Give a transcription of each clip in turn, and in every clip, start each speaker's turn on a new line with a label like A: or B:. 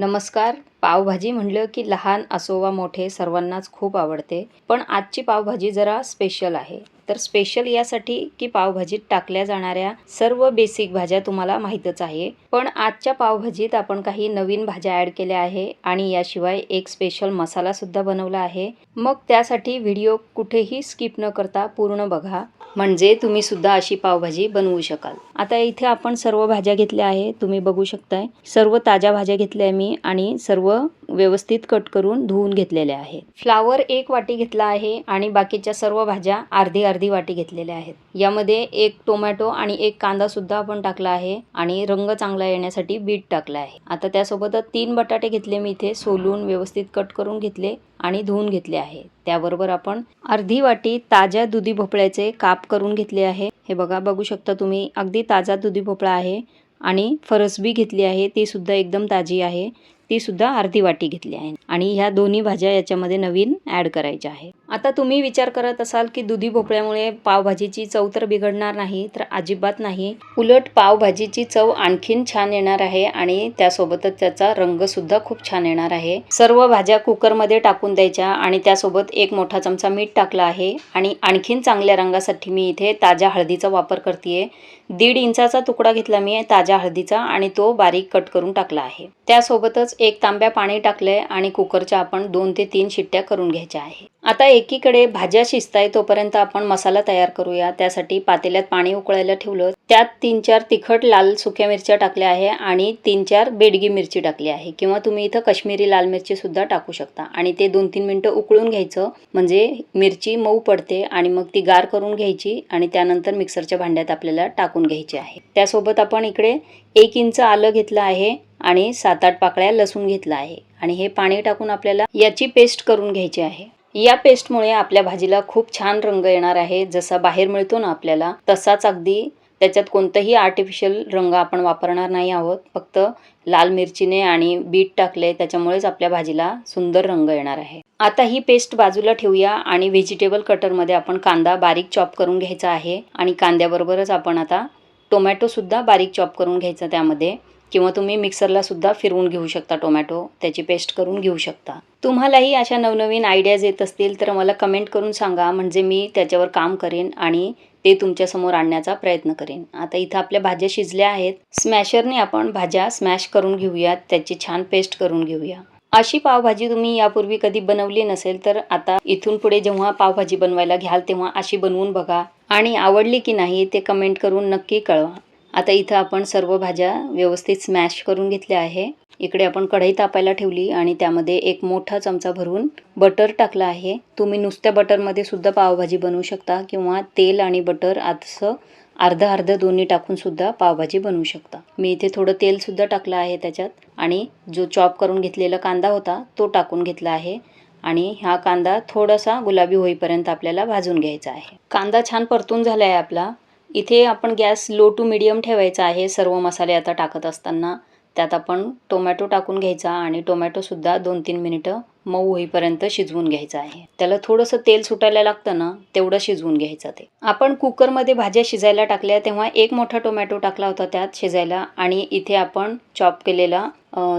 A: नमस्कार. पावभाजी म्हणलं की लहान असो वा मोठे सर्वांनाच खूप आवडते. पण आजची पावभाजी जरा स्पेशल आहे. तर स्पेशल यासाठी की पावभाजीत टाकल्या जाणाऱ्या सर्व बेसिक भाज्या तुम्हाला माहीतच आहे. पण आजच्या पावभाजीत आपण काही नवीन भाज्या ॲड केल्या आहे आणि याशिवाय एक स्पेशल मसालासुद्धा बनवला आहे. मग त्यासाठी व्हिडिओ कुठेही स्किप न करता पूर्ण बघा. म्हणजे तुम्ही सुद्धा अशी पावभाजी बनवू शकाल. आता इथे आपण सर्व भाज्या घेतल्या आहे तुम्ही बघू शकताय. सर्व ताज्या भाज्या घेतल्या आहे मी आणि सर्व व्यवस्थित कट करून धुवून घेतलेल्या आहेत फ्लावर एक वाटी घेतला आहे आणि बाकीच्या सर्व भाज्या अर्धी अर्धी वाटी घेतलेल्या आहेत. यामध्ये एक टोमॅटो आणि एक कांदा सुद्धा आपण टाकला आहे आणि रंग चांगला येण्यासाठी बीट टाकला आहे. आता त्यासोबतच तीन बटाटे घेतले मी इथे सोलून व्यवस्थित कट करून घेतले आणि धुवून घेतले आहे. त्याबरोबर आपण अर्धी वाटी ताज्या दुधी भोपळ्याचे काप करून घेतले आहे. हे बघा बघू शकता तुम्ही अगदी ताजा दुधी भोपळा आहे आणि फरसबी घेतली आहे ती सुद्धा एकदम ताजी आहे. ती सुद्धा अर्धी वाटी घेतली आहे. आणि ह्या दोन्ही भाज्या याच्यामध्ये नवीन ॲड करायच्या आहे. आता तुम्ही विचार करत असाल की दुधी भोपळ्यामुळे पावभाजीची चव तर बिघडणार नाही तर अजिबात नाही. उलट पावभाजीची चव आणखीन छान येणार आहे आणि त्यासोबतच त्याचा रंगसुद्धा खूप छान येणार आहे. सर्व भाज्या कुकरमध्ये टाकून द्यायच्या आणि त्यासोबत एक मोठा चमचा मीठ टाकला आहे आणि आणखीन चांगल्या रंगासाठी मी इथे ताज्या हळदीचा वापर करते दीड इंचाचा तुकडा घेतला मी ताज्या हळदीचा आणि तो बारीक कट करून टाकला आहे. त्यासोबतच एक तांब्या पाणी टाकलं आहे आणि कुकरच्या आपण दोन ते तीन शिट्ट्या करून घ्यायच्या आहे. आता एकीकडे भाज्या शिजताय तोपर्यंत आपण मसाला तयार करूया. त्यासाठी पातेल्यात पाणी उकळायला ठेवलं. त्यात तीन चार तिखट लाल सुक्या मिरच्या टाकल्या आहे आणि तीन चार बेडगी मिरची टाकली आहे. किंवा तुम्ही इथं कश्मीरी लाल मिरची सुद्धा टाकू शकता. आणि ते दोन तीन मिनटं उकळून घ्यायचं. म्हणजे मिरची मऊ पडते आणि मग ती गार करून घ्यायची आणि त्यानंतर मिक्सरच्या भांड्यात आपल्याला टाकून घ्यायची आहे. त्यासोबत आपण इकडे एक इंच आलं घेतलं आहे आणि सात आठ पाकळ्या लसूण घेतला आहे. आणि हे पाणी टाकून आपल्याला याची पेस्ट करून घ्यायची आहे. या पेस्टमुळे आपल्या भाजीला खूप छान रंग येणार आहे. जसा बाहेर मिळतो ना आपल्याला तसाच अगदी त्याच्यात कोणतंही आर्टिफिशियल रंग आपण वापरणार नाही आहोत. फक्त लाल मिरचीने आणि बीट टाकले त्याच्यामुळेच आपल्या भाजीला सुंदर रंग येणार आहे. आता ही पेस्ट बाजूला ठेवूया आणि व्हेजिटेबल कटरमध्ये आपण कांदा बारीक चॉप करून घ्यायचा आहे. आणि कांद्याबरोबरच आपण आता टोमॅटोसुद्धा बारीक चॉप करून घ्यायचा त्यामध्ये. किंवा तुम्ही मिक्सरला सुद्धा फिरवून घेऊ शकता टोमॅटो त्याची पेस्ट करून घेऊ शकता. तुम्हालाही अशा नवनवीन आयडियाज येत असतील तर मला कमेंट करून सांगा म्हणजे मी त्याच्यावर काम करेन आणि ते तुमच्यासमोर आणण्याचा प्रयत्न करेन. आता इथं आपल्या भाज्या शिजल्या आहेत. स्मॅशरने आपण भाज्या स्मॅश करून घेऊयात त्याची छान पेस्ट करून घेऊया. अशी पावभाजी तुम्ही यापूर्वी कधी बनवली नसेल तर आता इथून पुढे जेव्हा पावभाजी बनवायला घ्याल तेव्हा अशी बनवून बघा. आणि आवडली की नाही ते कमेंट करून नक्की कळवा. आता इथं आपण सर्व भाज्या व्यवस्थित स्मॅश करून घेतल्या आहे. इकडे आपण कढई तापायला ठेवली आणि त्यामध्ये एक मोठा चमचा भरून बटर टाकला आहे. तुम्ही नुसत्या बटरमध्ये सुद्धा पावभाजी बनवू शकता किंवा तेल आणि बटर असं अर्ध अर्ध दोन्ही टाकून सुद्धा पावभाजी बनवू शकता. मी इथे थोडं तेलसुद्धा टाकलं आहे त्याच्यात आणि जो चॉप करून घेतलेला कांदा होता तो टाकून घेतला आहे आणि हा कांदा थोडासा गुलाबी होईपर्यंत आपल्याला भाजून घ्यायचा आहे. कांदा छान परतून झाला आहे आपला. इथे आपण गॅस लो टू मिडियम ठेवायचा आहे. सर्व मसाले आता टाकत असताना त्यात आपण टोमॅटो टाकून घ्यायचा आणि टोमॅटोसुद्धा दोन तीन मिनिटं मऊ होईपर्यंत शिजवून घ्यायचं आहे. त्याला थोडंसं तेल सुटायला लागतं ना तेवढं शिजवून घ्यायचं ते. आपण कुकरमध्ये भाज्या शिजायला टाकल्या तेव्हा एक मोठा टोमॅटो टाकला होता त्यात शिजायला आणि इथे आपण चॉप केलेला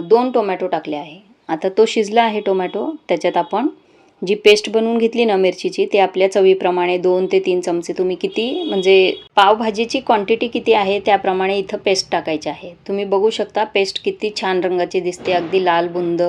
A: दोन टोमॅटो टाकले आहे. आता तो शिजला आहे टोमॅटो त्याच्यात आपण जी पेस्ट बनवून घेतली ना मिरचीची ते आपल्या चवीप्रमाणे दोन ते तीन चमचे तुम्ही किती म्हणजे पावभाजीची क्वांटिटी किती आहे त्याप्रमाणे इथं पेस्ट टाकायची आहे. तुम्ही बघू शकता पेस्ट किती छान रंगाची दिसते अगदी लाल बुंद.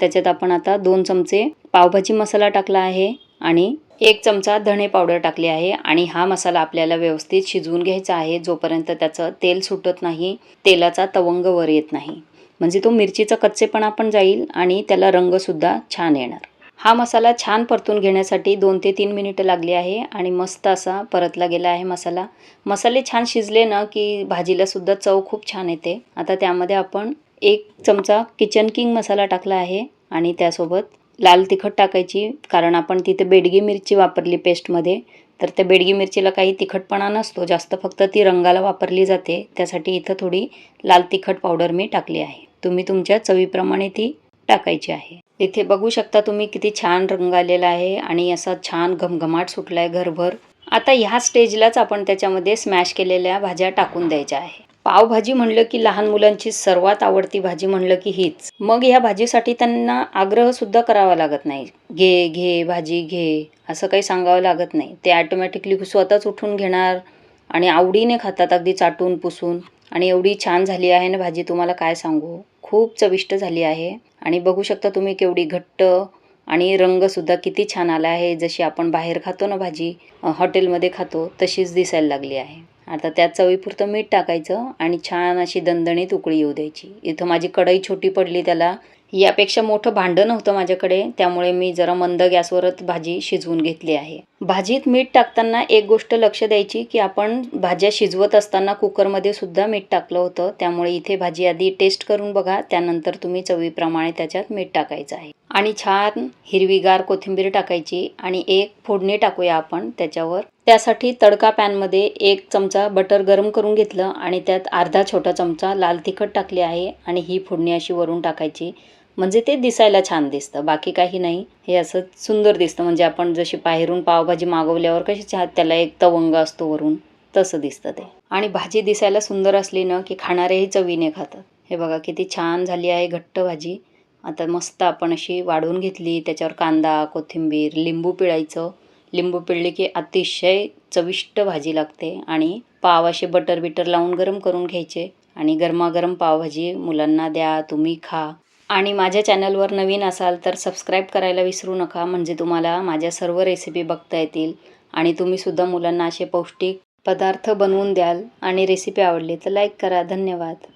A: त्याच्यात आपण आता दोन चमचे पावभाजी मसाला टाकला आहे आणि एक चमचा धणे पावडर टाकली आहे आणि हा मसाला आपल्याला व्यवस्थित शिजवून घ्यायचा आहे जोपर्यंत त्याचं तेल सुटत नाही तेलाचा तवंग वर येत नाही. म्हणजे तो मिरचीचा कच्चेपणा पण जाईल आणि त्याला रंगसुद्धा छान येणार. हा मसाला छान परतून घेण्यासाठी दोन ते तीन मिनिटं लागली आहे आणि मस्त असा परतला गेला आहे मसाला. मसाले छान शिजले ना की भाजीलासुद्धा चव खूप छान येते. आता त्यामध्ये आपण एक चमचा किचन किंग मसाला टाकला आहे आणि त्यासोबत लाल तिखट टाकायची कारण आपण तिथे बेडगी मिरची वापरली पेस्टमध्ये. तर त्या बेडगी मिरचीला काही तिखटपणा नसतो जास्त फक्त ती रंगाला वापरली जाते. त्यासाठी इथं थोडी लाल तिखट पावडर मी टाकली आहे. तुम्ही तुमच्या चवीप्रमाणे ती टाकायची आहे. इथे बघू शकता तुम्ही किती छान रंग आलेला आहे आणि असा छान घमघमाट सुटला आहे घरभर. आता ह्या स्टेजलाच आपण त्याच्यामध्ये स्मॅश केलेल्या भाज्या टाकून द्यायच्या आहे. पावभाजी म्हणलं की लहान मुलांची सर्वात आवडती भाजी म्हणलं की हीच. मग ह्या भाजीसाठी त्यांना आग्रह सुद्धा करावा लागत नाही. घे घे भाजी घे असं काही सांगावं लागत नाही. ते ॲटोमॅटिकली स्वतःच उठून घेणार आणि आवडीने खातात अगदी चाटून पुसून. आणि एवढी छान झाली आहे ना भाजी तुम्हाला काय सांगू? खूप चविष्ट झाली आहे. आणि बघू शकता तुम्ही केवढी घट्ट आणि रंगसुद्धा किती छान आला आहे. जशी आपण बाहेर खातो ना भाजी हॉटेलमध्ये खातो तशीच दिसायला लागली आहे. आता त्यात चवीपुरतं मीठ टाकायचं आणि छान अशी दणदणीत उकळी येऊ द्यायची. इथं माझी कढई छोटी पडली त्याला. यापेक्षा मोठं भांडं नव्हतं माझ्याकडे त्यामुळे मी जरा मंद गॅसवरच भाजी शिजवून घेतली आहे. भाजीत मीठ टाकताना एक गोष्ट लक्ष द्यायची की आपण भाज्या शिजवत असताना कुकरमध्ये सुद्धा मीठ टाकलं होतं. त्यामुळे इथे भाजी आधी टेस्ट करून बघा. त्यानंतर तुम्ही चवीप्रमाणे त्याच्यात मीठ टाकायचं आहे. आणि छान हिरवीगार कोथिंबीर टाकायची आणि एक फोडणी टाकूया आपण त्याच्यावर. त्यासाठी तडका पॅनमध्ये एक चमचा बटर गरम करून घेतलं आणि त्यात अर्धा छोटा चमचा लाल तिखट टाकले आहे आणि ही फोडणी अशी वरून टाकायची. म्हणजे ते दिसायला छान दिसतं. बाकी काही नाही. हे असं सुंदर दिसतं. म्हणजे आपण जशी बाहेरून पावभाजी मागवल्यावर कशी छान त्याला एक तवंग असतो वरून तसं दिसतं ते. आणि भाजी दिसायला सुंदर असली ना की खाणारेही चवीने खातात. हे बघा किती छान झाली आहे घट्ट भाजी. आता मस्त आपण अशी वाढवून घेतली. त्याच्यावर कांदा कोथिंबीर लिंबू पिळायचं. लिंबू पिळले की अतिशय चविष्ट भाजी लागते. आणि पाव असे बटर बिटर लावून गरम करून घ्यायचे. आणि गरमागरम पावभाजी मुलांना द्या तुम्ही खा. आणि माझ्या चॅनलवर नवीन असाल तर सबस्क्राईब करायला विसरू नका. म्हणजे तुम्हाला माझ्या सर्व रेसिपी बघता येतील. आणि तुम्हीसुद्धा मुलांना असे पौष्टिक पदार्थ बनवून द्याल आणि रेसिपी आवडली तर लाईक करा. धन्यवाद.